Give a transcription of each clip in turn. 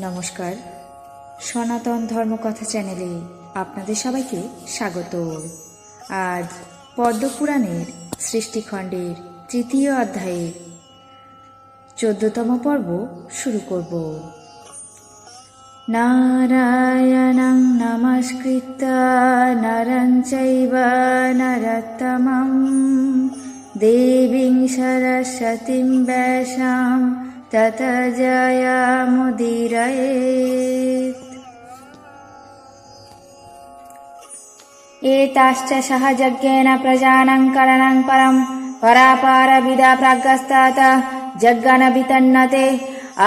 নমস্কার। সনাতন ধর্মকথা চ্যানেলে আপনাদের সবাইকে স্বাগত। আজ পদ্মপুরাণের সৃষ্টিখণ্ডের তৃতীয় অধ্যায়ের চোদ্দতম পর্ব শুরু করব। নারায়ণং নমস্কৃত নরং চৈব নরোত্তমং দেবীং সরস্বতীং ব্যাসাং ततजया मुदिरयेत् एताश्च सहजज्ञेन प्रजानां करणां परं परापारविदा प्रागस्तात जग्गनभितन्नते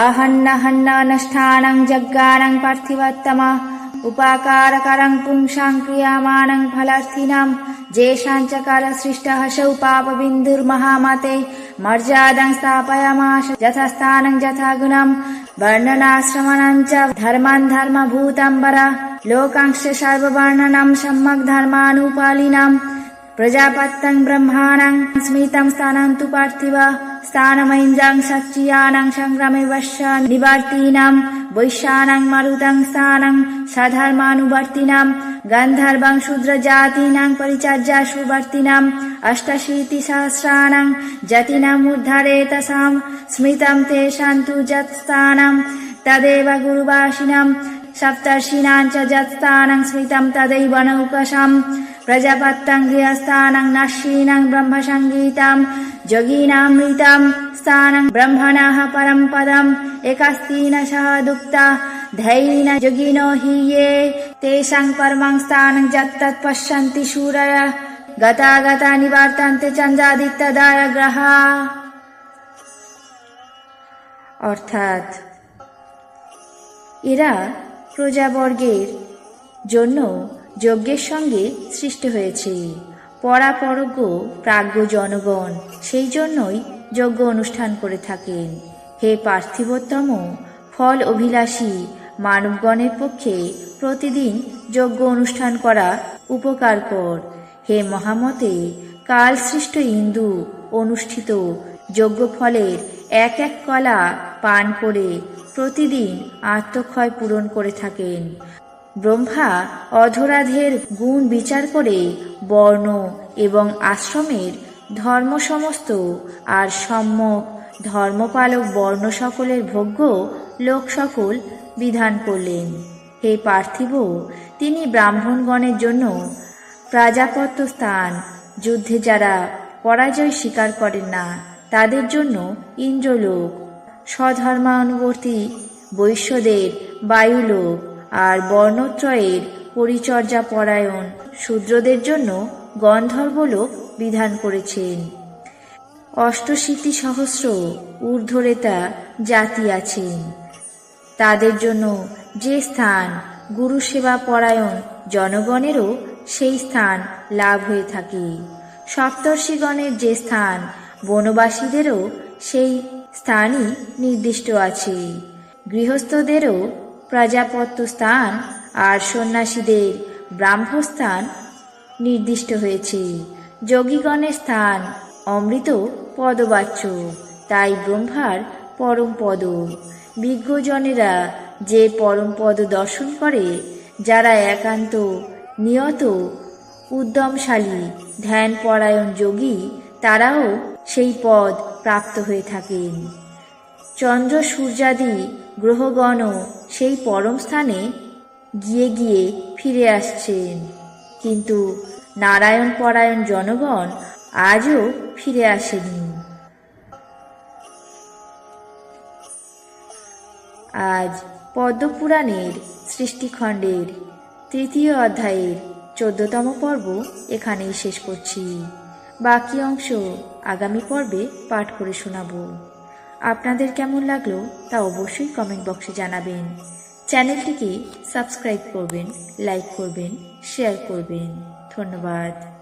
आहन्न हन्नानुष्ठानं जग्गानं पार्थिवत्तम उपाकारकरं पुंसां क्रियामाणं फलार्थिनाम् जेषाञ्चकार सृष्टः सौ पापबिन्दुर्महामते मर्यादं स्थापयामाश यथास्थानं यथा गुणं वर्णनाश्रमणं च धर्मान् धर्मभूतं लोकांश सर्ववर्णनं सम्यक् धर्मानुपालिनां प्रजापत्यं ब्रह्माणां स्मृतं स्थानं तु पार्थिव स्थानमैन्द्रां सच्चियानां सङ्ग्रामे वश्य निवर्तीनां वैश्यानां मरुतं स्थानं গান্ধার্বাং শূদ্রজাতীনাং পরিচার্যা সুবর্তিনাম অষ্টশীতি সহস্রাণাং জাতিনাম উদ্ধারে তসাম স্মৃতম তে শান্তু যৎস্থানাম তদেব গুরুবাসিনাম সপ্তর্ষিণাং চ যৎস্থানাং স্মৃতম তदैव নৌকসাম প্রজাপত্তং গৃহস্থানং নাশীনং ব্রহ্মসঙ্গীতাম যোগীনামৃতাম স্থানং ব্রহ্মণাহ পরম পদম একাস্তিন সহ দুঃখ धैर्येण योगिनो हि ये तेषां परमं स्थानं यत्तत् पश्यन्ति शूरय गतागता निवर्तन्ते चन्द्रादित्यदायग्रहा অর্থাৎ এরা প্রজাবর্গের জন্য যজ্ঞের সঙ্গে সৃষ্টি হয়েছে পরাপরজ্ঞ প্রাজ্ঞ জনগণ সেই জন্যই যজ্ঞ অনুষ্ঠান করে থাকেন হে পার্থিবোত্তম ফল অভিলাষী মানবগণের পক্ষে প্রতিদিন যজ্ঞ অনুষ্ঠান করা উপকারকর হে মহামতে, কাল সৃষ্ট ইন্দু অনুষ্ঠিত যজ্ঞ ফলের এক এক কলা পান করে প্রতিদিন আত্মক্ষয় পূরণ করে থাকেন। ব্রহ্মা অধরাধের গুণ বিচার করে বর্ণ এবং আশ্রমের ধর্ম সমস্ত আর সম্যক ধর্মপালক বর্ণ সকলের ভোগ্য লোক সকল বিধান করলেন। হে পার্থিব, তিনি ব্রাহ্মণগণের জন্য প্রাজাপত্য স্থান, যুদ্ধে যারা পরাজয় স্বীকার করেন না, তাদের জন্য ইন্দ্রলোক, স্বধর্মানুবর্তী বৈশ্যদের বায়ুলোক আর বর্ণত্রয়ের পরিচর্যা পরায়ণ শূদ্রদের জন্য গন্ধর্বলোক বিধান করেছেন। অষ্টশীতি সহস্র ঊর্ধ্বরেতা জাতি আছেন। তাদের জন্য যে স্থান গুরু সেবা পরায়ণ জনগণেরও সেই স্থান লাভ হয়ে থাকে। সপ্তর্ষিগণের যে স্থান বনবাসীদেরও সেই স্থানই নির্দিষ্ট আছে। গৃহস্থদেরও প্রজাপত্য স্থান আর সন্ন্যাসীদের ব্রাহ্মস্থান নির্দিষ্ট হয়েছে। যোগীগণের স্থান অমৃত পদবাচ্য। তাই ব্রহ্মার পরম পদ। বিজ্ঞজনেরা যে পরম পদ দর্শন করে, যারা একান্ত, নিয়ত, উদ্যমশালী ধ্যান পরায়ণ যোগী, তারাও সেই পদ প্রাপ্ত হয়ে থাকেন। চন্দ্র সূর্যাদি গ্রহগণও সেই পরম স্থানে গিয়ে গিয়ে ফিরে আসছেন। কিন্তু নারায়ণ পরায়ণ জনগণ আজও ফিরে আসেনি। আজ পদ্মপুরাণের সৃষ্টিখণ্ডের তৃতীয় অধ্যায়ের চোদ্দতম পর্ব এখানেই শেষ করছি। বাকি অংশ আগামী পর্বে পাঠ করে শোনাব। আপনাদের কেমন লাগল তা অবশ্যই কমেন্ট বক্সে জানাবেন। চ্যানেলটিকে সাবস্ক্রাইব করবেন, লাইক করবেন, শেয়ার করবেন। ধন্যবাদ।